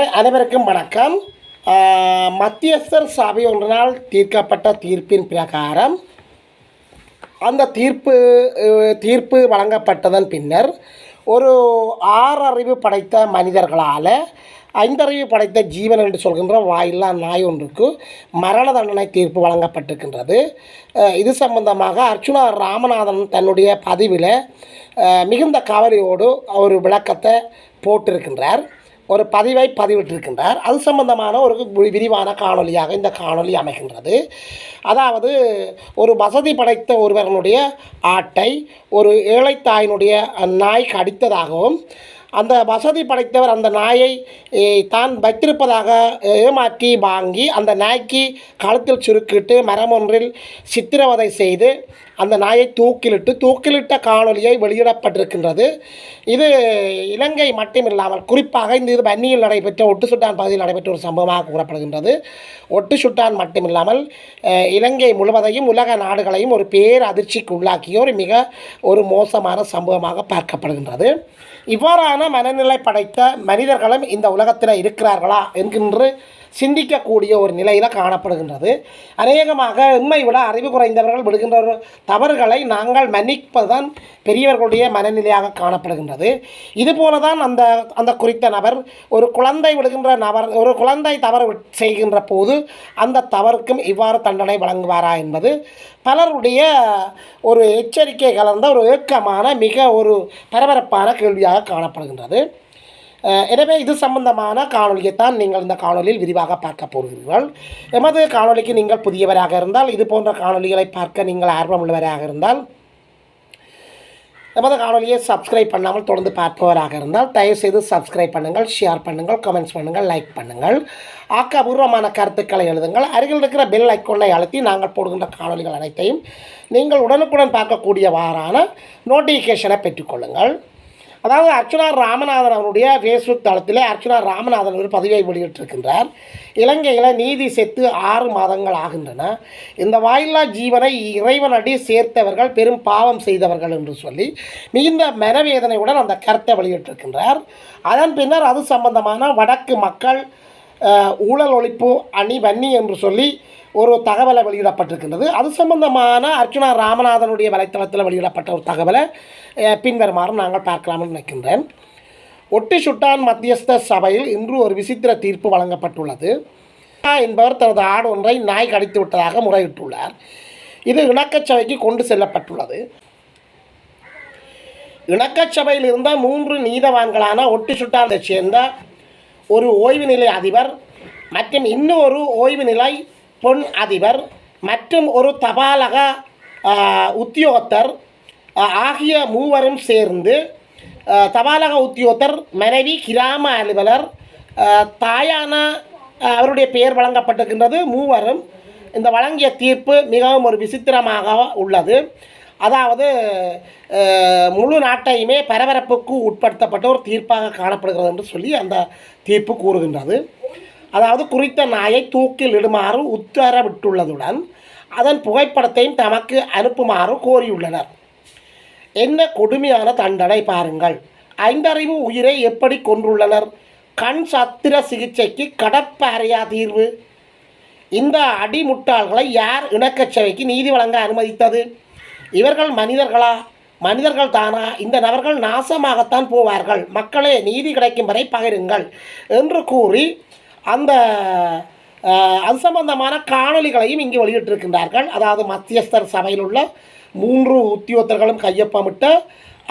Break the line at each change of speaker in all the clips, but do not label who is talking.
அனைவருக்கும் வணக்கம். மத்தியஸ்தர் சபை ஒன்றினால் தீர்க்கப்பட்ட தீர்ப்பின் பிரகாரம் அந்த தீர்ப்பு தீர்ப்பு வழங்கப்பட்டதன் பின்னர் ஒரு ஆறறிவு படைத்த மனிதர்களால் ஐந்தறிவு படைத்த ஜீவன் என்று சொல்கின்ற வாயில்லா நாய் ஒன்றுக்கு மரண தண்டனை தீர்ப்பு வழங்கப்பட்டிருக்கின்றது. இது சம்பந்தமாக அர்ச்சுனா ராமநாதன் தன்னுடைய பதிவில் மிகுந்த கவலையோடு ஒரு விளக்கத்தை போட்டிருக்கின்றார். ஒரு பதிவை பதிவிட்டிருக்கின்றார். அது சம்பந்தமான ஒரு வி- விரிவான காணொலியாக இந்த காணொலி அமைகின்றது. அதாவது ஒரு வசதி படைத்த ஒருவனுடைய ஆட்டை ஒரு ஏழைத்தாயினுடைய நாய் கடித்ததாகவும் அந்த வசதி படைத்தவர் அந்த நாயை தான் வைத்திருப்பதாக ஏமாற்றி வாங்கி அந்த நாய்க்கு கழுத்தில் சுருக்கிட்டு மரம் ஒன்றில் சித்திரவதை செய்து அந்த நாயை தூக்கிலிட்டு தூக்கிலிட்ட காணொலியை வெளியிடப்பட்டிருக்கின்றது. இது இலங்கை மட்டுமில்லாமல் குறிப்பாக இந்த இது வன்னியில் நடைபெற்ற ஒட்டுசுட்டான் பகுதியில் நடைபெற்ற ஒரு சம்பவமாக கூறப்படுகின்றது. ஒட்டுசுட்டான் மட்டுமில்லாமல் இலங்கை முழுவதையும் உலக நாடுகளையும் ஒரு பேர் அதிர்ச்சிக்கு உள்ளாக்கிய ஒரு மிக ஒரு மோசமான சம்பவமாக பார்க்கப்படுகின்றது. இவ்வாறான மனநிலை படைத்த மனிதர்களும் இந்த உலகத்தில் இருக்கிறார்களா என்கின்ற சிந்திக்கக்கூடிய ஒரு நிலையில் காணப்படுகின்றது. அநேகமாக உண்மை விட அறிவு குறைந்தவர்கள் விடுகின்ற ஒரு தவறுகளை நாங்கள் மன்னிப்பதுதான் பெரியவர்களுடைய மனநிலையாக காணப்படுகின்றது. இதுபோல தான் அந்த அந்த குறித்த நபர் ஒரு குழந்தை விடுகின்ற நபர் ஒரு குழந்தை தவறு செய்கின்ற போது அந்த தவறுக்கும் இவ்வாறு தண்டனை வழங்குவாரா என்பது பலருடைய ஒரு எச்சரிக்கை கலந்த ஒரு ஏக்கமான மிக ஒரு பரபரப்பான கேள்வியாக காணப்படுகின்றது. எனவே இது சம்பந்தமான காணொலியைத்தான் நீங்கள் இந்த காணொலியில் விரிவாக பார்க்க போகிறீர்கள். எமது காணொளிக்கு நீங்கள் புதியவராக இருந்தால் இது போன்ற காணொலிகளை பார்க்க நீங்கள் ஆர்வம் உள்ளவராக இருந்தால் எமது காணொலியை சப்ஸ்கிரைப் பண்ணாமல் தொடர்ந்து பார்ப்பவராக இருந்தால் தயவுசெய்து சப்ஸ்கிரைப் பண்ணுங்கள் ஷேர் பண்ணுங்கள் கமெண்ட்ஸ் பண்ணுங்கள் லைக் பண்ணுங்கள். ஆக்கபூர்வமான கருத்துக்களை எழுதுங்கள். அருகில் இருக்கிற பெல் ஐக்கோனை அழுத்தி நாங்கள் போடுகின்ற காணொளிகள் அனைத்தையும் நீங்கள் உடனுக்குடன் பார்க்கக்கூடியவாறான நோட்டிஃபிகேஷனை பெற்றுக்கொள்ளுங்கள். அதாவது அர்ச்சனா ராமநாதன் அவருடைய ஃபேஸ்புக் தளத்தில் அர்ச்சனா ராமநாதன் ஒரு பதிவை வெளியிட்டிருக்கின்றார். இலங்கையில் நீதி செத்து ஆறு மாதங்கள் ஆகின்றன. இந்த வாயில்லா ஜீவனை இறைவனடி சேர்த்தவர்கள் பெரும் பாவம் செய்தவர்கள் என்று சொல்லி மிகுந்த மனவேதனையுடன் அந்த கருத்தை வெளியிட்டிருக்கின்றார். அதன் பின்னர் அது சம்பந்தமான வடக்கு மக்கள் ஊழல் ஒழிப்பு அணி வன்னி என்று சொல்லி ஒரு தகவலை வெளியிடப்பட்டிருக்கின்றது. அது சம்பந்தமான அர்ச்சுனா ராமநாதனுடைய வலைத்தளத்தில் வெளியிடப்பட்ட ஒரு தகவலை பின்வருமாறு நாங்கள் பார்க்கலாம்னு நினைக்கின்றேன். ஒட்டி சுட்டான் மத்தியஸ்த சபையில் இன்று ஒரு விசித்திர தீர்ப்பு வழங்கப்பட்டுள்ளது. என்பவர் தனது ஆடு ஒன்றை நாய் கடித்து விட்டதாக முறையிட்டுள்ளார். இது இணக்கச்சபைக்கு கொண்டு செல்லப்பட்டுள்ளது. இணக்கச்சபையில் இருந்த மூன்று நீதவான்களான ஒட்டி சுட்டானை சேர்ந்த ஒரு ஓய்வு நிலை அதிபர் மற்றும் இன்னும் ஒரு ஓய்வு நிலை பொன் அதிபர் மற்றும் ஒரு தபாலக உத்தியோகத்தர் ஆகிய மூவரும் சேர்ந்து தபாலக உத்தியோகத்தர் மனைவி கிராம அலுவலர் தாயான அவருடைய பெயர் வழங்கப்பட்டிருக்கின்றது. மூவரும் இந்த வழங்கிய தீர்ப்பு மிகவும் ஒரு விசித்திரமாக உள்ளது. அதாவது முழு நாட்டையுமே பரபரப்புக்கு உட்படுத்தப்பட்ட ஒரு தீர்ப்பாக காணப்படுகிறது என்று சொல்லி அந்த தீர்ப்பு கூறுகின்றது. அதாவது குறித்த நாயை தூக்கில் இடுமாறு உத்தரவிட்டுள்ளதுடன் அதன் புகைப்படத்தையும் தமக்கு அனுப்புமாறு கோரியுள்ளனர். என்ன கொடுமையான தண்டனை பாருங்கள். ஐந்தறிவு உயிரை எப்படி கொன்றுள்ளனர்? கண் சத்திர சிகிச்சைக்கு கடப்பாறையா தீர்வு? இந்த அடிமுட்டாள்களை யார் இணக்கச்சபைக்கு நீதி வழங்க அனுமதித்தது? இவர்கள் மனிதர்களா? மனிதர்கள் தானா? இந்த நபர்கள் நாசமாகத்தான் போவார்கள். மக்களே நீதி கிடைக்கும் வரை பகிருங்கள் என்று கூறி அந்த அசம்பந்தமான அது சம்பந்தமான காணொளிகளையும் இங்கு வெளியிட்டிருக்கின்றார்கள். அதாவது மத்தியஸ்தர் சபையில் உள்ள மூன்று உத்தியோகத்தர்களும் கையொப்பமிட்ட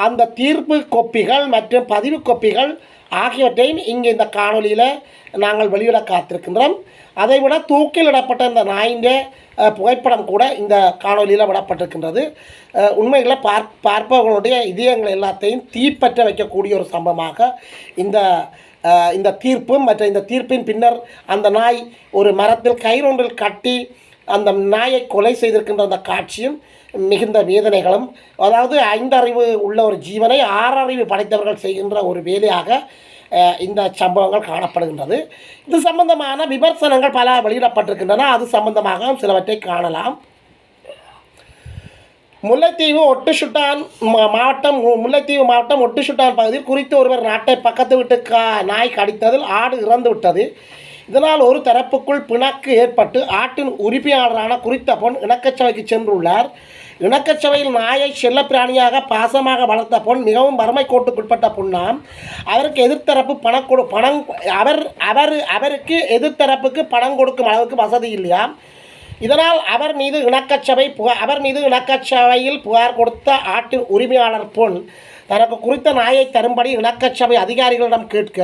அந்த தீர்ப்பு கொப்பிகள் மற்றும் பதிவு கொப்பிகள் ஆகியவற்றையும் இங்கே இந்த காணொலியில் நாங்கள் வெளியிட காத்திருக்கின்றோம். அதைவிட தூக்கிலிடப்பட்ட இந்த நாயின் புகைப்படம் கூட இந்த காணொலியில் விடப்பட்டிருக்கின்றது. உண்மையில் பார் பார்ப்பவர்களுடைய இதயங்கள் எல்லாத்தையும் தீப்பற்ற வைக்கக்கூடிய ஒரு சம்பவமாக இந்த இந்த தீர்ப்பு மற்ற இந்த தீர்ப்பின் பின்னர் அந்த நாய் ஒரு மரத்தில் கயிறொன்றில் கட்டி அந்த நாயை கொலை செய்திருக்கின்ற அந்த காட்சியும் மிகுந்த வேதனைகளும் அதாவது ஐந்தறிவு உள்ள ஒரு ஜீவனை ஆறறிவு படைத்தவர்கள் செய்கின்ற ஒரு வேலையாக இந்த சம்பவங்கள் காணப்படுகின்றது. இது சம்பந்தமான விமர்சனங்கள் பல வெளியிடப்பட்டிருக்கின்றன. அது சம்பந்தமாக சிலவற்றை காணலாம். முல்லைத்தீவு ஒட்டுசுட்டான் மா- மாவட்டம் முல்லைத்தீவு மாவட்டம் ஒட்டுசுட்டான் பகுதியில் குறித்து ஒருவர் நாட்டை பக்கத்து வீட்டு கா நாய் கடித்ததில் ஆடு இறந்து விட்டது இதனால் ஒரு தரப்புக்குள் பிணக்கு ஏற்பட்டு ஆட்டின் உரிமையாளரான குறித்த பொன் இணக்கச்சபைக்கு சென்றுள்ளார். இணக்கச்சபையில் நாயை செல்லப்பிராணியாக பாசமாக வளர்த்த பொன் மிகவும் வறுமை கோட்டுக்குட்பட்ட பொண்ணாம் அவருக்கு எதிர்த்தரப்பு பணம் கொடு பணம் அவர் அவர் அவருக்கு எதிர்த்தரப்புக்கு பணம் கொடுக்கும் அளவுக்கு வசதி இல்லையா இதனால் அவர் மீது இணக்கச்சபை புகார் அவர் மீது இணக்கச்சபையில் புகார் கொடுத்த ஆட்டின் உரிமையாளர் பொன் தனக்கு குறித்த நாயை தரும்படி இலக்கச்சபை அதிகாரிகளிடம் கேட்க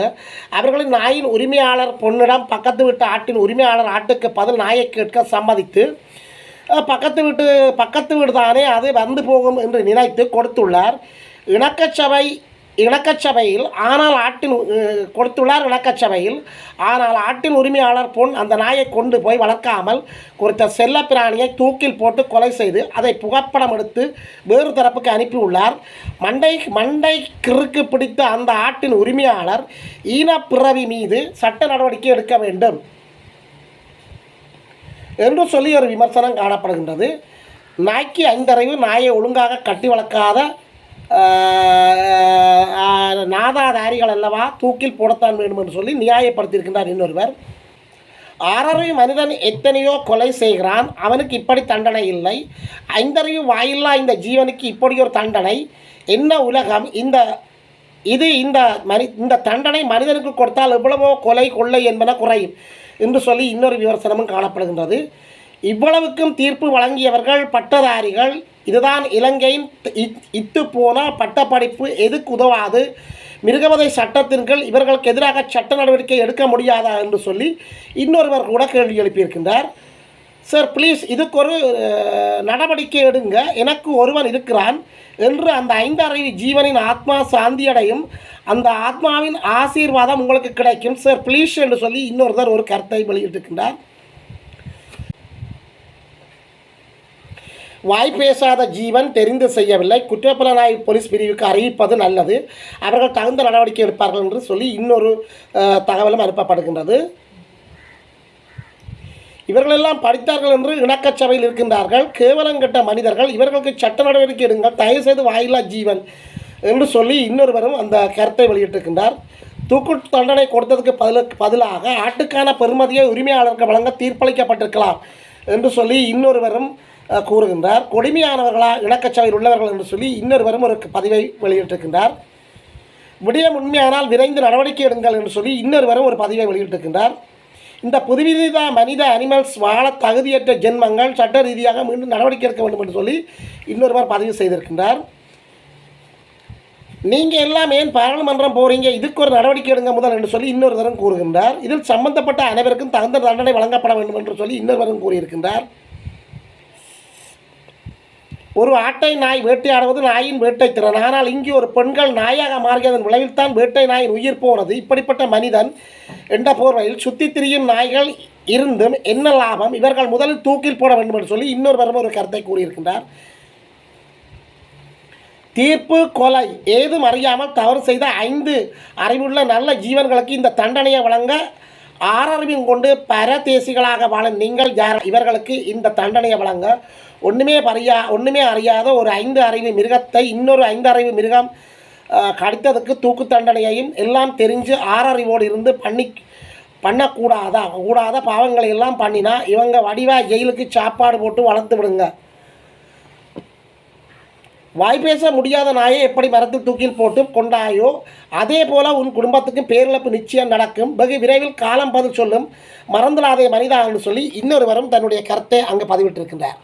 அவர்களின் நாயின் உரிமையாளர் பொன்னிடம் பக்கத்து வீட்டு ஆட்டின் உரிமையாளர் ஆட்டுக்கு பதில் நாயை கேட்க சம்மதித்து பக்கத்து வீட்டு பக்கத்து வீடு தானே அது வந்து போகும் என்று நினைத்து கொடுத்துள்ளார். இணக்கச்சபை இலக்கச்சபையில் ஆனால் ஆட்டின் கொடுத்துள்ளார் இலக்கச்சபையில். ஆனால் ஆட்டின் உரிமையாளர் பொன் அந்த நாயை கொண்டு போய் வளர்க்காமல் குறித்த செல்ல பிராணியை தூக்கில் போட்டு கொலை செய்து அதை புகைப்படம் எடுத்து வேறு தரப்புக்கு அனுப்பியுள்ளார். மண்டை மண்டை கிறுக்கு பிடித்த அந்த ஆட்டின் உரிமையாளர் ஈனப்பிறவி மீது சட்ட நடவடிக்கை எடுக்க வேண்டும் என்று சொல்லி ஒரு விமர்சனம் காணப்படுகின்றது. நாய்க்கு ஐந்தறிவு நாயை ஒழுங்காக கட்டி வளர்க்காத நாதாதாரிகள் அல்லவா? தூக்கில் போடத்தான் வேண்டும் என்று சொல்லி நியாயப்படுத்தியிருக்கின்றார் இன்னொருவர். ஆறறிவு மனிதன் எத்தனையோ கொலை செய்கிறான். அவனுக்கு இப்படி தண்டனை இல்லை. ஐந்தறிவு வாயில்லா இந்த ஜீவனுக்கு இப்படி ஒரு தண்டனை. என்ன உலகம்? இந்த இது இந்த மனி இந்த தண்டனை மனிதனுக்கு கொடுத்தால் எவ்வளவோ கொலை கொள்ளை என்பன குறையும் என்று சொல்லி இன்னொரு விமர்சனமும் காணப்படுகின்றது. இவ்வளவுக்கும் தீர்ப்பு வழங்கியவர்கள் பட்டதாரிகள். இதுதான் இலங்கையின் இட்டு இத்து போன பட்டப்படிப்பு. எதுக்கு உதவாது? மிருகவதை சட்டத்தின் கீழ் இவர்களுக்கு எதிராக சட்ட நடவடிக்கை எடுக்க முடியாதா என்று சொல்லி இன்னொருவர் கூட கேள்வி எழுப்பியிருக்கின்றார். சார் ப்ளீஸ் இதுக்கு ஒரு நடவடிக்கை எடுங்க. எனக்கு ஒருவன் இருக்கிறான் என்று அந்த ஐந்தறிவு ஜீவனின் ஆத்மா சாந்தியடையும் அந்த ஆத்மாவின் ஆசீர்வாதம் உங்களுக்கு கிடைக்கும். சார் ப்ளீஸ் என்று சொல்லி இன்னொருத்தர் ஒரு கருத்தை வெளியிட்டிருக்கின்றார். வாய் பேசாத ஜீவன் தெரிந்து செய்யவில்லை. குற்றப்புலனாய்வு போலீஸ் பிரிவுக்கு அறிவிப்பது நல்லது. அவர்கள் தகுந்த நடவடிக்கை எடுப்பார்கள் என்று சொல்லி இன்னொரு தகவலும் அனுப்பப்படுகின்றது. இவர்களெல்லாம் படித்தார்கள் என்று இணக்கச்சபையில் இருக்கின்றார்கள். கேவலம் கெட்ட மனிதர்கள். இவர்களுக்கு சட்ட நடவடிக்கை எடுங்கள். தயவு செய்து வாயில்லா ஜீவன் என்று சொல்லி இன்னொருவரும் அந்த கருத்தை வெளியிட்டிருக்கின்றார். தூக்கு தண்டனை கொடுத்ததுக்கு பதிலுக்கு பதிலாக ஆட்டுக்கான பெருமதியை உரிமையாளருக்கு வழங்க தீர்ப்பளிக்கப்பட்டிருக்கலாம் என்று சொல்லி இன்னொருவரும் கூறுகின்றார். கொடுமையானவர்களா இலக்கச்சாவில் உள்ளவர்கள் என்று சொல்லி இன்னொருவரும் ஒரு பதிவை வெளியிட்டிருக்கின்றார். விடயம் உண்மையானால் விரைந்து நடவடிக்கை எடுங்கள் என்று சொல்லி இன்னொருவரும் ஒரு பதிவை வெளியிட்டிருக்கின்றார். இந்த புதுவித மனித அனிமல்ஸ் வாழ தகுதியற்ற ஜென்மங்கள் சட்ட ரீதியாக மீண்டும் நடவடிக்கை எடுக்க வேண்டும் என்று சொல்லி இன்னொருவர் பதிவு செய்திருக்கின்றார். நீங்கள் எல்லாம் ஏன் பாராளுமன்றம் போகிறீங்க இதுக்கு ஒரு நடவடிக்கை எடுங்க முதல் என்று சொல்லி இன்னொருவரும் கூறுகின்றார். இதில் சம்பந்தப்பட்ட அனைவருக்கும் தகுந்த தண்டனை வழங்கப்பட வேண்டும் என்று சொல்லி இன்னொருவரும் கூறியிருக்கின்றார். ஒரு ஆட்டை நாய் வேட்டையாடுவது நாயின் வேட்டை திறன். ஆனால் இங்கே ஒரு பெண்கள் நாயாக மாறியதன் விளைவில் தான் வேட்டை நாயின் உயிர் போனது. இப்படிப்பட்ட மனிதன் என்ற போர்வையில் சுத்தி திரியும் நாய்கள் இருந்தும் என்ன லாபம்? இவர்கள் முதலில் தூக்கில் போட வேண்டும் என்று சொல்லி இன்னொருவரும் ஒரு கருத்தை கூறியிருக்கின்றார். தீர்ப்பு கொலை. ஏதும் அறியாமல் தவறு செய்த ஐந்து அறிவுள்ள நல்ல ஜீவன்களுக்கு இந்த தண்டனையை வழங்க ஆறறிவும் கொண்டு பரதேசிகளாக வாழும் நீங்கள் யார்? இவர்களுக்கு இந்த தண்டனையை வழங்க ஒன்றுமே பறியா ஒன்றுமே அறியாத ஒரு ஐந்து அறிவு மிருகத்தை இன்னொரு ஐந்து அறிவு மிருகம் கடித்ததுக்கு தூக்கு தண்டனையையும் எல்லாம் தெரிஞ்சு ஆறறிவோடு இருந்து பண்ணி பண்ணக்கூடாதா? கூடாத பாவங்களை எல்லாம் பண்ணினா இவங்க வடிவா ஜெயிலுக்கு சாப்பாடு போட்டு வளர்த்து விடுங்க. வாய் பேச முடியாத நாயை எப்படி மரத்தில் தூக்கில் போட்டு கொண்டாயோ அதே போல உன் குடும்பத்துக்கு பேரிழப்பு நிச்சயம் நடக்கும். வெகு விரைவில் காலம் பதில் சொல்லும். மறந்துடாதே மனிதா என்று சொல்லி இன்னொருவரும் தன்னுடைய கருத்தை அங்கு பதிவிட்டிருக்கின்றார்.